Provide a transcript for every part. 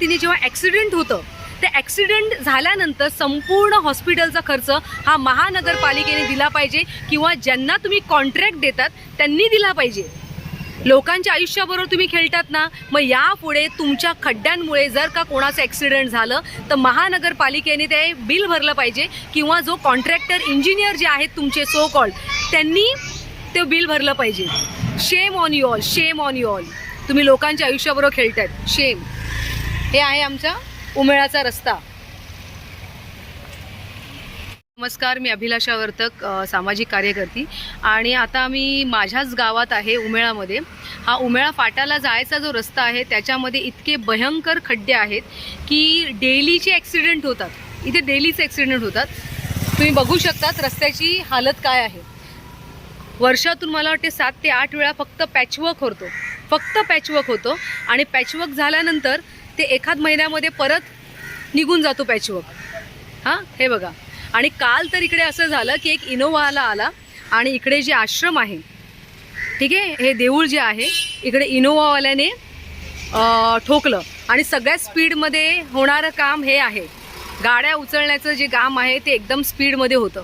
पद्धतीने जेव्हा ॲक्सिडेंट होतं ते ॲक्सिडेंट झाल्यानंतर संपूर्ण हॉस्पिटलचा खर्च हा महानगरपालिकेने दिला पाहिजे किंवा ज्यांना तुम्ही कॉन्ट्रॅक्ट देतात त्यांनी दिला पाहिजे. लोकांच्या आयुष्याबरोबर तुम्ही खेळतात ना मग यापुढे तुमच्या खड्ड्यांमुळे जर का कोणाचं ॲक्सिडेंट झालं तर महानगरपालिकेने ते बिल भरलं पाहिजे किंवा जो कॉन्ट्रॅक्टर इंजिनियर जे आहेत तुमचे सो कॉल्ड त्यांनी ते बिल भरलं पाहिजे. Shame on you all shame on you all तुम्ही लोकांच्या आयुष्याबरोबर खेळतात शेम हे आहे आमचा उमेळाचा रस्ता. नमस्कार मी अभिलाषा वर्तक सामाजिक कार्यकर्ती. आणि आता मी माझ्याच गावात आहे उमेळामध्ये हा उमेळा फाटाला जायचा जो रस्ता आहे त्याच्यामध्ये इतके भयंकर खड्डे आहेत की डेलीचे ॲक्सिडेंट होतात. इथे डेलीचे ॲक्सिडेंट होतात. तुम्ही बघू शकतात रस्त्याची हालत काय आहे. वर्षातून मला वाटते सात ते आठ वेळा फक्त पॅचवर्क होतो. फक्त पॅचवर्क होतो. आणि पॅचवर्क झाल्यानंतर ते एखाद महिन्यामध्ये परत निघून जातो पॅचवर्क हां? हे बघा. आणि काल तर इकडे असं झालं की एक इनोवाला आला आणि इकडे जे आश्रम आहे ठीक आहे? हे देऊळ जे आहे इकडे इनोव्हावाल्याने ठोकलं. आणि सगळ्या स्पीडमध्ये होणारं काम हे आहे. गाड्या उचलण्याचं जे काम आहे ते एकदम स्पीडमध्ये होतं.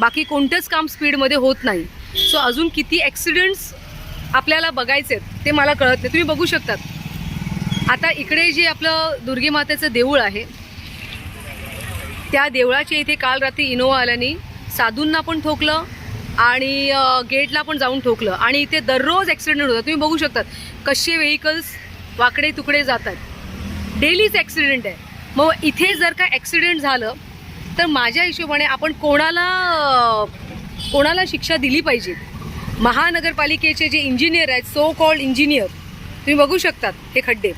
बाकी कोणतंच काम स्पीडमध्ये होत नाही. सो अजून किती ॲक्सिडेंट्स आपल्याला बघायचे आहेत ते मला कळत नाही. तुम्ही बघू शकतात. आता इकडे जे आपलं दुर्गी मातेचं देऊळ आहे त्या देवळाच्या इथे काल रात्री इनोवा आल्याने साधूंना पण ठोकलं आणि गेटला पण जाऊन ठोकलं. आणि इथे दररोज ॲक्सिडेंट होतात. तुम्ही बघू शकतात कसे व्हेकल्स वाकडे तुकडे जातात. डेलीच ॲक्सिडेंट आहे. मग इथे जर का ॲक्सिडेंट झालं तर माझ्या हिशोबाने आपण कोणाला कोणाला शिक्षा दिली पाहिजे? महानगरपालिकेचे जे इंजिनियर आहेत सो कॉल्ड इंजिनियर तुम्ही बघू शकतात हे खड्डे.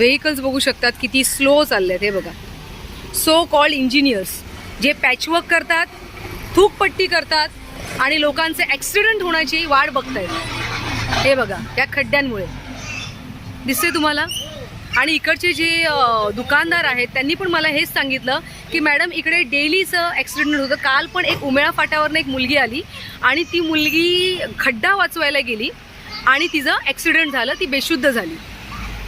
व्हेकल्स बघू शकतात किती स्लो चालले आहेत हे बघा. सो कॉल्ड इंजिनियर्स जे पॅचवर्क करतात थूकपट्टी करतात आणि लोकांचे ॲक्सिडेंट होण्याची वाट बघतायत. हे बघा या खड्ड्यांमुळे. दिसते तुम्हाला? आणि इकडचे जे दुकानदार आहेत त्यांनी पण मला हेच सांगितलं की मॅडम इकडे डेलीचं ॲक्सिडेंट होतं. काल पण एक उमेळा फाट्यावरनं एक मुलगी आली आणि ती मुलगी खड्डा वाचवायला गेली आणि तिचं ॲक्सिडेंट झालं ती बेशुद्ध झाली.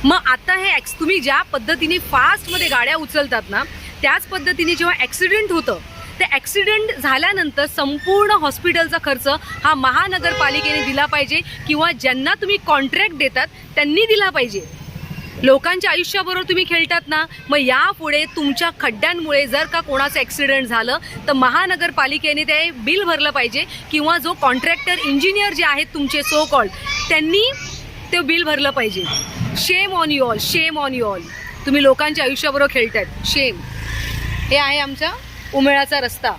मग आता हे ॲक्स तुम्ही ज्या पद्धतीने फास्टमध्ये गाड्या उचलतात ना त्याच पद्धतीने जेव्हा ॲक्सिडेंट होतं ते ॲक्सिडेंट झाल्यानंतर संपूर्ण हॉस्पिटलचा खर्च हा महानगरपालिकेने दिला पाहिजे किंवा ज्यांना तुम्ही कॉन्ट्रॅक्ट देतात त्यांनी दिला पाहिजे. लोकांच्या आयुष्याबरोबर तुम्ही खेळतात ना मग यापुढे तुमच्या खड्ड्यांमुळे जर का कोणाचं ॲक्सिडेंट झालं तर महानगरपालिकेने ते बिल भरलं पाहिजे किंवा जो कॉन्ट्रॅक्टर इंजिनियर जे आहेत तुमचे सो कॉल्ड त्यांनी ते बिल भरलं पाहिजे. Shame on you all shame on you all तुम्ही लोकांच्या आयुष्याबरोबर खेळतायत. शेम हे आहे आमचा उमेळाचा रस्ता.